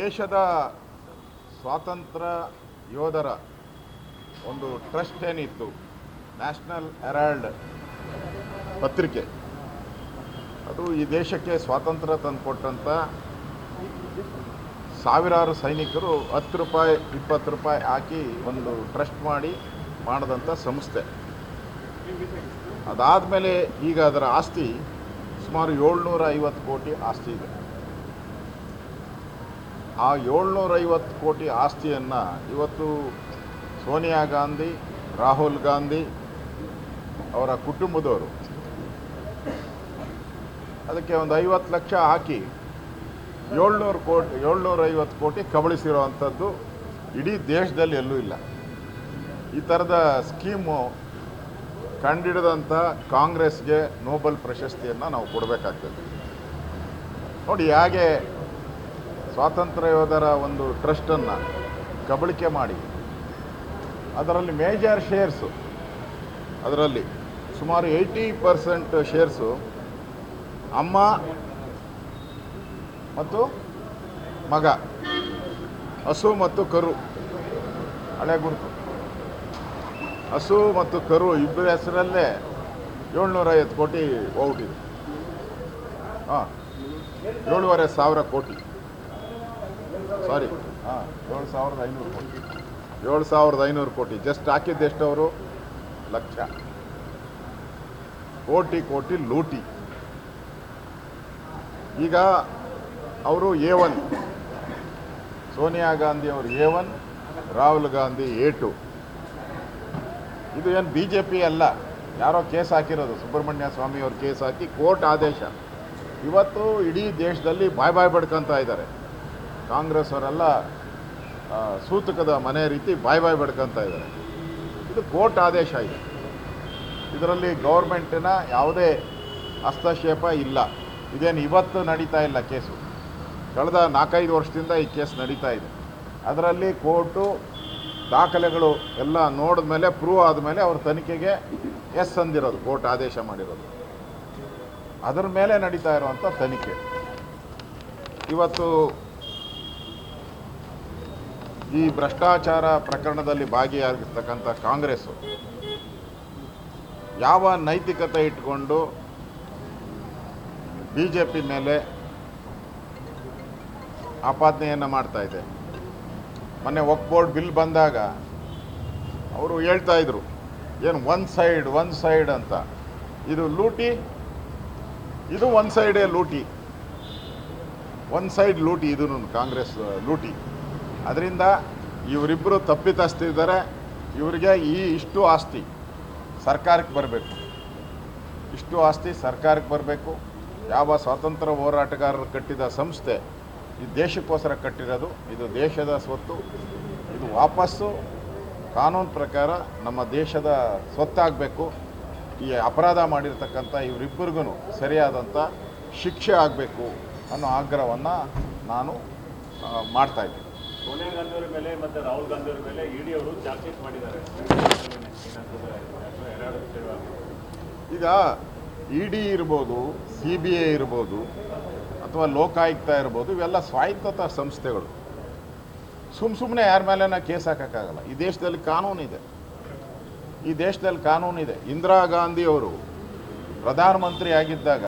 ದೇಶದ ಸ್ವಾತಂತ್ರ್ಯ ಯೋಧರ ಒಂದು ಟ್ರಸ್ಟ್ ಏನಿತ್ತು? ನ್ಯಾಷನಲ್ ಹೆರಾಲ್ಡ್ ಪತ್ರಿಕೆ. ಅದು ಈ ದೇಶಕ್ಕೆ ಸ್ವಾತಂತ್ರ್ಯ ತಂದುಕೊಟ್ಟಂಥ ಸಾವಿರಾರು ಸೈನಿಕರು ಹತ್ತು ರೂಪಾಯಿ, ಇಪ್ಪತ್ತು ರೂಪಾಯಿ ಹಾಕಿ ಒಂದು ಟ್ರಸ್ಟ್ ಮಾಡಿ ಮಾಡಿದಂಥ ಸಂಸ್ಥೆ. ಅದಾದಮೇಲೆ ಈಗ ಅದರ ಆಸ್ತಿ ಸುಮಾರು ಏಳ್ನೂರ ಐವತ್ತು ಕೋಟಿ ಆಸ್ತಿ ಇದೆ. ಆ ಏಳ್ನೂರೈವತ್ತು ಕೋಟಿ ಆಸ್ತಿಯನ್ನು ಇವತ್ತು ಸೋನಿಯಾ ಗಾಂಧಿ, ರಾಹುಲ್ ಗಾಂಧಿ ಅವರ ಕುಟುಂಬದವರು ಅದಕ್ಕೆ ಒಂದು ಐವತ್ತು ಲಕ್ಷ ಹಾಕಿ ಏಳ್ನೂರು ಕೋಟಿ, ಏಳ್ನೂರೈವತ್ತು ಕೋಟಿ ಕಬಳಿಸಿರುವಂಥದ್ದು ಇಡೀ ದೇಶದಲ್ಲಿ ಎಲ್ಲೂ ಇಲ್ಲ. ಈ ಥರದ ಸ್ಕೀಮು ಕಂಡಿಡಿದಂಥ ಕಾಂಗ್ರೆಸ್ಗೆ ನೋಬಲ್ ಪ್ರಶಸ್ತಿಯನ್ನು ನಾವು ಕೊಡಬೇಕಾಗ್ತದೆ. ನೋಡಿ, ಹೇಗೆ ಸ್ವಾತಂತ್ರ್ಯ ಯೋಧರ ಒಂದು ಟ್ರಸ್ಟನ್ನು ಕಬಳಿಕೆ ಮಾಡಿ. ಅದರಲ್ಲಿ ಮೇಜರ್ ಶೇರ್ಸು. ಅದರಲ್ಲಿ ಸುಮಾರು ಏಯ್ಟಿ ಪರ್ಸೆಂಟ್ ಶೇರ್ಸು ಅಮ್ಮ ಮತ್ತು ಮಗ. ಹಸು ಮತ್ತು ಕರು. ಹಳೆ ಗುರುತು. ಹಸು ಮತ್ತು ಕರು ಇಬ್ಬರ ಹೆಸರಲ್ಲೇ ಏಳ್ನೂರೈವತ್ತು ಕೋಟಿ ಹೋಗ್ಬಿಟ್ಟಿದೆ. ಹಾಂ ಏಳುವರೆ ಸಾವಿರ ಕೋಟಿ. ಸಾರಿ ಹಾಂ, ಏಳು ಸಾವಿರದ ಐನೂರು ಕೋಟಿ. ಏಳು ಸಾವಿರದ ಐನೂರು ಕೋಟಿ. ಜಸ್ಟ್ ಹಾಕಿದ್ದೆಷ್ಟು ಅವರು ಲಕ್ಷ. ಕೋಟಿ ಕೋಟಿ, ಲೂಟಿ. ಈಗ ಅವರು ಎ ಒನ್ ಸೋನಿಯಾ ಗಾಂಧಿ ಅವರು A one Rahul Gandhi A two ಇದು ಏನು ಬಿ ಜೆ ಪಿ ಅಲ್ಲ? ಯಾರೋ ಕೇಸ್ ಹಾಕಿರೋದು, ಸುಬ್ರಹ್ಮಣ್ಯ ಸ್ವಾಮಿ ಅವರು ಕೇಸ್ ಹಾಕಿ ಕೋರ್ಟ್ ಆದೇಶ. ಇವತ್ತು ಇಡೀ ದೇಶದಲ್ಲಿ ಬಾಯ್ ಬಾಯ್ ಬಡ್ಕೊಂತ ಇದ್ದಾರೆ. ಕಾಂಗ್ರೆಸ್ ಅವರೆಲ್ಲ ಸೂತಕದ ಮನೆ ರೀತಿ ಬಾಯ್ ಬಾಯ್ ಬಡ್ಕೊಂತ ಇದ್ದಾರೆ. ಇದು ಕೋರ್ಟ್ ಆದೇಶ ಇದೆ. ಇದರಲ್ಲಿ ಗೌರ್ಮೆಂಟಿನ ಯಾವುದೇ ಹಸ್ತಕ್ಷೇಪ ಇಲ್ಲ. ಇದೇನು ಇವತ್ತು ನಡೀತಾ ಇಲ್ಲ ಕೇಸು. ಕಳೆದ ನಾಲ್ಕೈದು ವರ್ಷದಿಂದ ಈ ಕೇಸ್ ನಡೀತಾ ಇದೆ. ಅದರಲ್ಲಿ ಕೋರ್ಟು ದಾಖಲೆಗಳು ಎಲ್ಲ ನೋಡಿದ ಮೇಲೆ ಪ್ರೂವ್ ಆದಮೇಲೆ ಅವ್ರ ತನಿಖೆಗೆ ಎಸ್ ಅಂದಿರೋದು, ಕೋರ್ಟ್ ಆದೇಶ ಮಾಡಿರೋದು. ಅದರ ಮೇಲೆ ನಡೀತಾ ಇರುವಂಥ ತನಿಖೆ. ಇವತ್ತು ಈ ಭ್ರಷ್ಟಾಚಾರ ಪ್ರಕರಣದಲ್ಲಿ ಭಾಗಿಯಾಗಿರ್ತಕ್ಕಂಥ ಕಾಂಗ್ರೆಸ್ಸು ಯಾವ ನೈತಿಕತೆ ಇಟ್ಕೊಂಡು ಬಿ ಜೆ ಪಿ ಮೇಲೆ ಆಪಾದನೆಯನ್ನು ಮಾಡ್ತಾ ಇದೆ? ಮೊನ್ನೆ ಬೋರ್ಡ್ ಬಿಲ್ ಬಂದಾಗ ಅವರು ಹೇಳ್ತಾ ಇದ್ರು, ಏನು ಒನ್ ಸೈಡ್ ಒನ್ ಸೈಡ್ ಅಂತ. ಇದು ಲೂಟಿ, ಇದು ಒನ್ ಸೈಡೇ ಲೂಟಿ. ಒನ್ ಸೈಡ್ ಲೂಟಿ, ಇದು ಕಾಂಗ್ರೆಸ್ ಲೂಟಿ. ಅದರಿಂದ ಇವರಿಬ್ಬರು ತಪ್ಪಿತಸ್ತಿದ್ದಾರೆ ಇವರಿಗೆ ಈ ಇಷ್ಟು ಆಸ್ತಿ ಸರ್ಕಾರಕ್ಕೆ ಬರಬೇಕು. ಇಷ್ಟು ಆಸ್ತಿ ಸರ್ಕಾರಕ್ಕೆ ಬರಬೇಕು. ಯಾವ ಸ್ವಾತಂತ್ರ್ಯ ಹೋರಾಟಗಾರರು ಕಟ್ಟಿದ ಸಂಸ್ಥೆ ಈ ದೇಶಕ್ಕೋಸ್ಕರ ಕಟ್ಟಿರೋದು ಇದು ದೇಶದ ಸ್ವತ್ತು. ಇದು ವಾಪಸ್ಸು. ಕಾನೂನು ಪ್ರಕಾರ ನಮ್ಮ ದೇಶದ ಸ್ವತ್ತಾಗಬೇಕು. ಈ ಅಪರಾಧ ಮಾಡಿರ್ತಕ್ಕಂಥ ಇವರಿಬ್ಬರಿಗೂ ಸರಿಯಾದಂಥ ಶಿಕ್ಷೆ ಆಗಬೇಕು ಅನ್ನೋ ಆಗ್ರಹವನ್ನು ನಾನು ಆ, ಮಾಡ್ತಾ ಇದ್ದೀನಿ. ಸೋನಿಯಾ ಗಾಂಧಿ ಅವರ ಮೇಲೆ ಮತ್ತೆ ರಾಹುಲ್ ಗಾಂಧಿ ಅವರ ಮೇಲೆ ಇಡಿ ಅವರು ಚಾರ್ಜ್ ಶೀಟ್ ಮಾಡಿದ್ದಾರೆ. ಈಗ ಇ ಡಿ ಇರ್ಬೋದು, ಸಿ ಬಿ ಐ ಇರ್ಬೋದು, ಅಥವಾ ಲೋಕಾಯುಕ್ತ ಇರ್ಬೋದು, ಇವೆಲ್ಲ ಸ್ವಾಯತ್ತ ಸಂಸ್ಥೆಗಳು. ಸುಮ್ಮ ಸುಮ್ಮನೆ ಯಾರ ಮೇಲೆನ ಕೇಸ್ ಹಾಕೋಕ್ಕಾಗಲ್ಲ. ಈ ದೇಶದಲ್ಲಿ ಕಾನೂನಿದೆ. ಈ ದೇಶದಲ್ಲಿ ಕಾನೂನಿದೆ. ಇಂದಿರಾ ಗಾಂಧಿ ಅವರು ಪ್ರಧಾನಮಂತ್ರಿ ಆಗಿದ್ದಾಗ